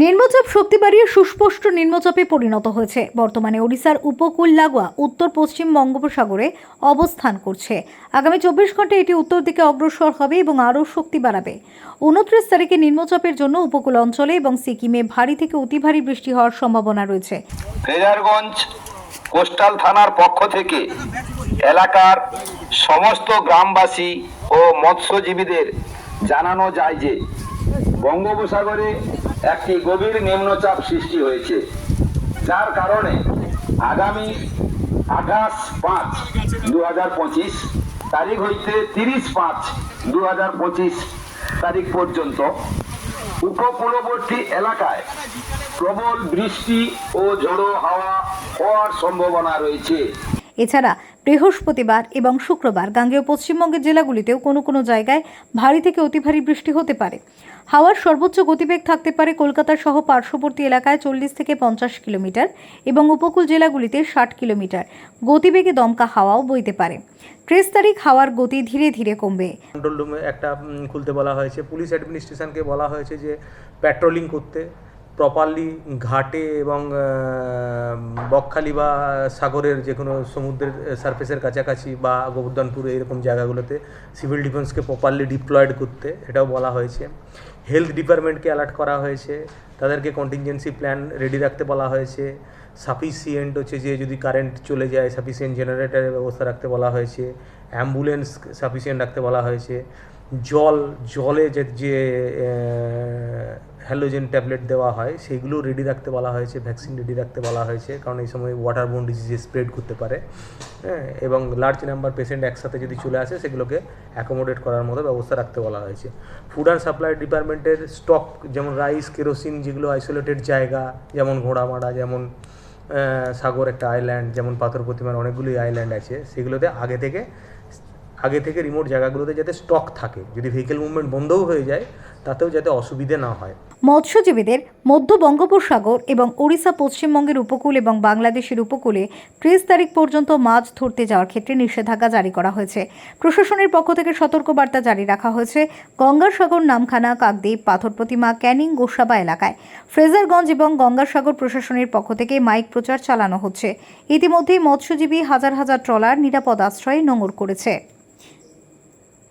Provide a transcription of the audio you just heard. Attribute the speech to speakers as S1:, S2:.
S1: নিম্নচাপ শক্তি বাড়িয়ে সুস্পষ্ট নিম্নচাপে পরিণত হয়েছে। বর্তমানে ওড়িশার উপকূল লাগোয়া উত্তর পশ্চিম বঙ্গোপসাগরে অবস্থান করছে। আগামী চব্বিশ ঘন্টায় এটি উত্তর দিকে অগ্রসর হবে এবং আরও শক্তি বাড়াবে। উনত্রিশ তারিখে নিম্নচাপের জন্য উপকূল অঞ্চলে এবং সিকিমে ভারী থেকে অতি ভারী বৃষ্টি হওয়ার সম্ভাবনা রয়েছে।
S2: ফ্রেজারগঞ্জ কোস্টাল থানার পক্ষ থেকে এলাকার সমস্ত গ্রামবাসী ও মৎস্যজীবীদের জানানো যায় যে বঙ্গোপসাগরে একটি গভীর নিম্নচাপ সৃষ্টি হয়েছে, যার কারণে আগামী আঠাশ পাঁচ দু তারিখ হইতে তিরিশ পাঁচ দু তারিখ পর্যন্ত উপকূলবর্তী এলাকায় প্রবল বৃষ্টি ও ঝোড়ো হাওয়া হওয়ার সম্ভাবনা রয়েছে।
S1: এছাড়া বৃহস্পতিবার এবং শুক্রবার গাঙ্গেয় পশ্চিমবঙ্গের জেলাগুলিতেও কোনো কোনো জায়গায় ভারী থেকে অতি ভারী বৃষ্টি হতে পারে। হাওয়ার সর্বোচ্চ গতিবেগ থাকতে পারে কলকাতা সহ পার্শ্ববর্তী এলাকায় চল্লিশ থেকে পঞ্চাশ কিলোমিটার এবং উপকূল জেলাগুলিতে ষাট কিলোমিটার। গতিবেগে দমকা হাওয়াও বইতে পারে। ত্রিশ তারিখ হাওয়ার গতি ধীরে ধীরে কমবে।
S3: কন্ট্রোল রুমে একটা খুলতে বলা হয়েছে। পুলিশ অ্যাডমিনিস্ট্রেশনকে বলা হয়েছে যে প্যাট্রোলিং করতে। প্রপারলি ঘাটে এবং বকখালি বা সাগরের যে কোনো সমুদ্রের সার্ফেসের কাছাকাছি বা গোবর্ধনপুর এরকম জায়গাগুলোতে সিভিল ডিফেন্সকে প্রপারলি ডিপ্লয়েড করতে এটাও বলা হয়েছে। হেলথ ডিপার্টমেন্টকে অ্যালার্ট করা হয়েছে। তাদেরকে কন্টিনজেন্সি প্ল্যান রেডি রাখতে বলা হয়েছে। সাফিসিয়েন্ট হচ্ছে যে যদি কারেন্ট চলে যায় সাফিসিয়েন্ট জেনারেটরের ব্যবস্থা রাখতে বলা হয়েছে। অ্যাম্বুলেন্স সাফিসিয়েন্ট রাখতে বলা হয়েছে। জল, জলে যে যে হ্যালোজেন ট্যাবলেট দেওয়া হয় সেগুলো রেডি রাখতে বলা হয়েছে ভ্যাকসিন রেডি রাখতে বলা হয়েছে, কারণ এই সময় ওয়াটার বোন ডিজিজে স্প্রেড করতে পারে হ্যাঁ এবং লার্জ নাম্বার পেশেন্ট একসাথে যদি চলে আসে, সেগুলোকে অ্যাকোমোডেট করার মতো ব্যবস্থা রাখতে বলা হয়েছে। ফুড অ্যান্ড সাপ্লাই ডিপার্টমেন্টের স্টক যেমন রাইস কেরোসিন যেগুলো আইসোলেটেড জায়গা, যেমন ঘোড়ামারা, যেমন সাগর একটা আইল্যান্ড যেমন পাথর প্রতিমার অনেকগুলি আইল্যান্ড আছে, সেগুলোতে আগে থেকে আগে থেকে রিমোট জায়গাগুলোতে যাতে স্টক থাকে। যদি ভেহিকেল মুভমেন্ট বন্ধও হয়ে যায়, তাতেও যাতে অসুবিধে না হয়।
S1: মৎস্যজীবীদের মধ্য বঙ্গোপসাগর এবং ওড়িশা পশ্চিমবঙ্গের উপকূল এবং বাংলাদেশের উপকূলে ত্রিশ তারিখ পর্যন্ত মাছ ধরতে যাওয়ার ক্ষেত্রে নিষেধাজ্ঞা জারি করা হয়েছে। প্রশাসনের পক্ষ থেকে সতর্কবার্তা জারি রাখা হয়েছে গঙ্গাসাগর, নামখানা, কাকদ্বীপ পাথর প্রতিমা ক্যানিং গোসাবা এলাকায়। ফ্রেজারগঞ্জ এবং গঙ্গাসাগর প্রশাসনের পক্ষ থেকে মাইক প্রচার চালানো হচ্ছে। ইতিমধ্যেই মৎস্যজীবী হাজার হাজার ট্রলার নিরাপদ আশ্রয়ে নোঙর করেছে।